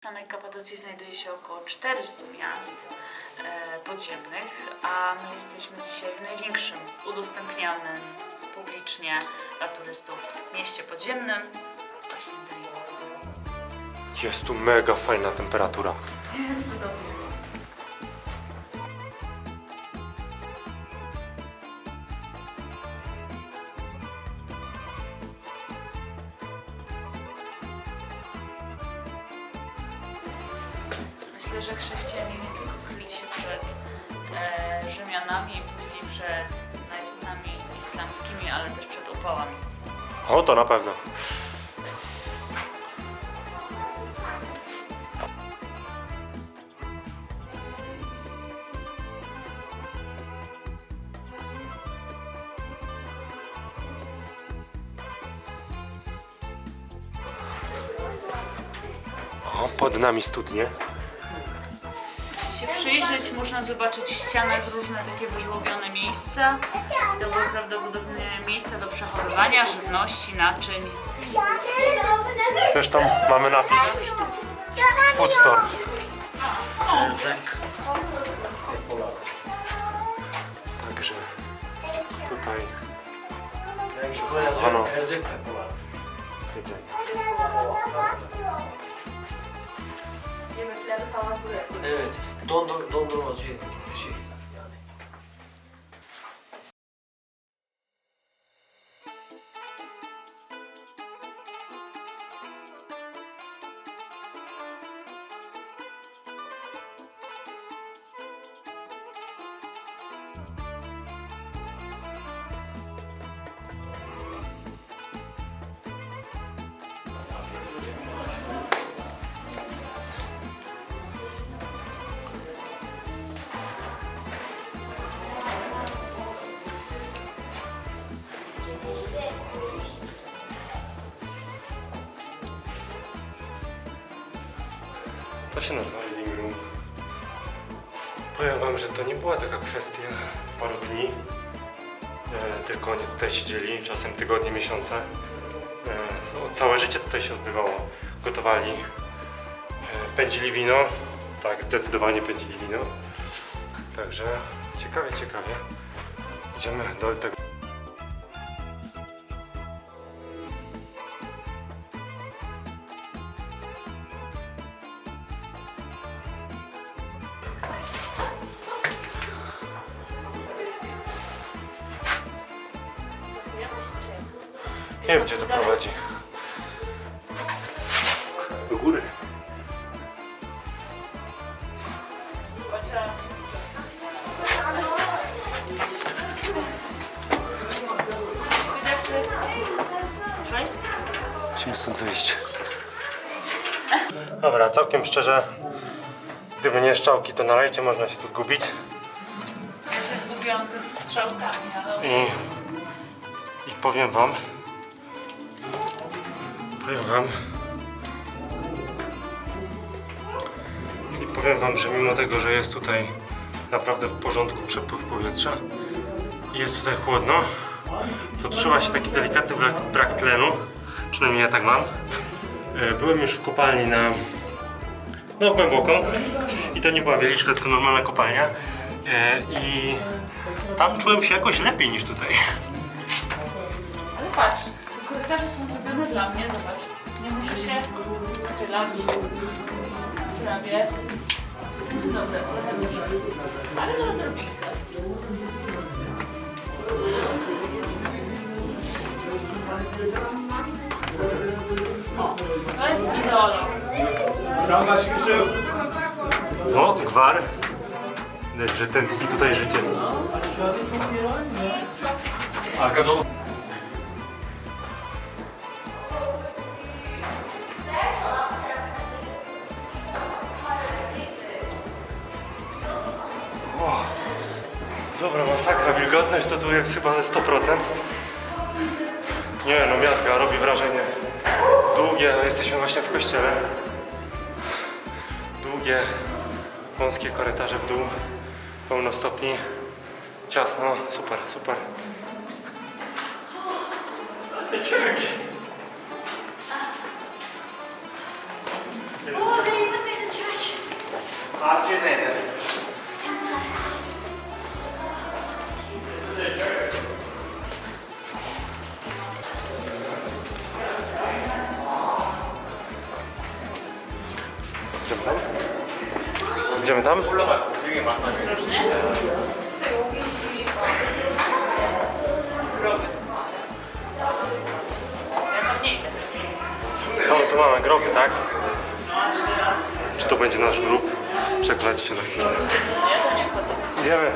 W samej Kapadocji znajduje się około 400 miast e, podziemnych, a my jesteśmy dzisiaj w największym udostępnianym publicznie dla turystów mieście podziemnym, właśnie Deliło. Jest tu mega fajna temperatura. Myślę, że chrześcijanie nie tylko kryli się przed e, Rzymianami i później przed najeźdźcami islamskimi, ale też przed upałami. O, to na pewno. O, pod nami studnie. Przyjrzeć, można zobaczyć w ścianach różne takie wyżłobione miejsca. To były prawdopodobnie miejsca do przechowywania żywności, naczyń. Zresztą mamy napis Food Store. Także tutaj. Erzek yapıyorlar. jedzenie. Yemekleri falan buraya koyuyor. Evet. Dondur, dondurmacı bir şey się nazywa living room. Powiem wam, że to nie była taka kwestia paru dni, e, tylko oni tutaj siedzieli, czasem tygodnie, miesiące. E, no, całe życie tutaj się odbywało. Gotowali, e, pędzili wino, tak, zdecydowanie pędzili wino. Także ciekawie, ciekawie. Idziemy do tego. Nie wiem, gdzie to prowadzi. Do góry. Musimy stąd wyjść. Dobra, całkiem szczerze, gdyby nie szczałki, to nalejcie, można się tu zgubić. Ja się zgubiłam ze strzałkami, ale I, i powiem wam, powiem wam, i powiem wam, że mimo tego, że jest tutaj naprawdę w porządku przepływ powietrza i jest tutaj chłodno, to czuła się taki delikatny brak, brak tlenu, przynajmniej ja tak mam. E, Byłem już w kopalni na no głęboką i to nie była wieliczka, tylko normalna kopalnia E, i tam czułem się jakoś lepiej niż tutaj. Ale patrz, te korytarze są zrobione dla mnie, zobacz. Nie muszę się schylać. Prawie. Dobra, trochę wyżej. Ale to odrobinkę. O, to jest ideolog. O, gwar. Widać, że tętni tutaj życie. O, Dobra, masakra, wilgotność to tu jest chyba ze 100%. Nie no, miazga robi wrażenie. Długie, no jesteśmy właśnie w kościele. Długie, wąskie korytarze w dół, pełno stopni, ciasno, super, super. Tam? Idziemy tam? Ja tam nie idę. Co, tu mamy groby, tak? Czy to będzie nasz grób? Przekonacie się za chwilę. Idziemy.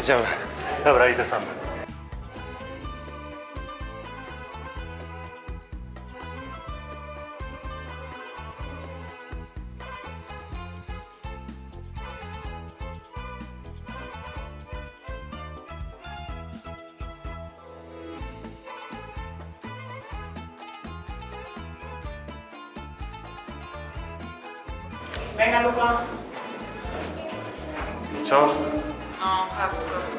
Idziemy. Dobra, idę sam. Venga, Luka. Co? No.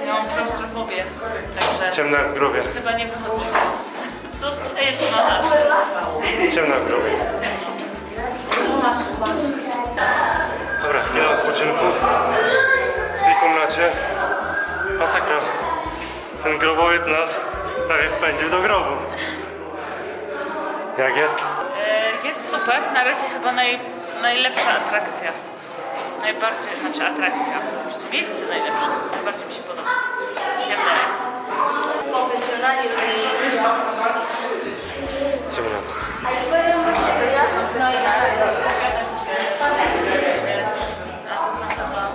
Ja mam klaustrofobię, także Ciemno jak w grobie. chyba nie wychodzę. Zostaję się na zawsze. Ciemno jak w grobie. Dobra, chwila odpoczynku. W tej komnacie masakra. Ten grobowiec nas prawie wpędził do grobu. Jak jest? E, Jest super, na razie chyba naj, najlepsza atrakcja. Najbardziej, znaczy atrakcja, po prostu miejsce najlepsze. Najbardziej mi się podoba. Idziemy dalej. Profesional y Idziemy na to. Spowiadać się, więc a to są chyba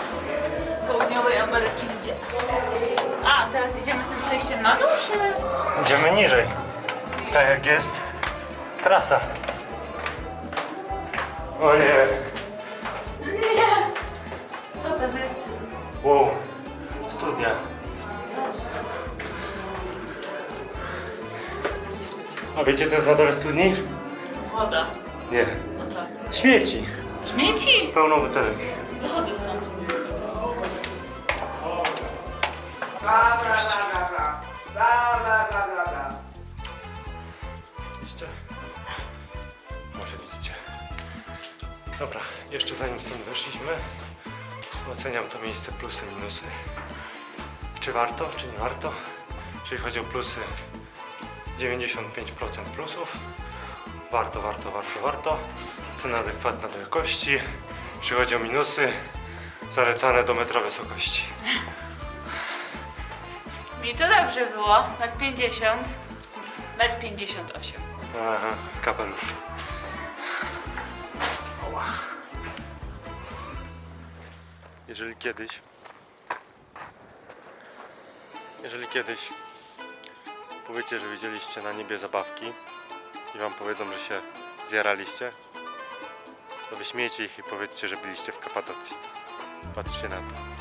z południowej Ameryki ludzie. A, teraz idziemy tym przejściem na dół, czy... Idziemy niżej. Tak jak jest trasa. O nie. Nie! Co tam jest? Wow. Studnia. A wiecie co jest na dole studni? Woda. Nie. No co? Śmieci. Śmieci! Pełno butelek. Wychodzę stąd. Widzicie? Dobra, jeszcze zanim stąd weszliśmy, oceniam to miejsce plusy, minusy. Czy warto, czy nie warto? Jeżeli chodzi o plusy, 95% plusów. Warto, warto, warto, warto. Cena adekwatna do jakości. Jeśli chodzi o minusy, zalecane do metra wysokości. Mi to dobrze było. Jak 50. Metr 58. Aha, kapelusz. Jeżeli kiedyś, jeżeli kiedyś powiecie, że widzieliście na niebie zabawki i wam powiedzą, że się zjaraliście, to wyśmiejcie ich i powiedzcie, że byliście w Kapadocji. Patrzcie na to.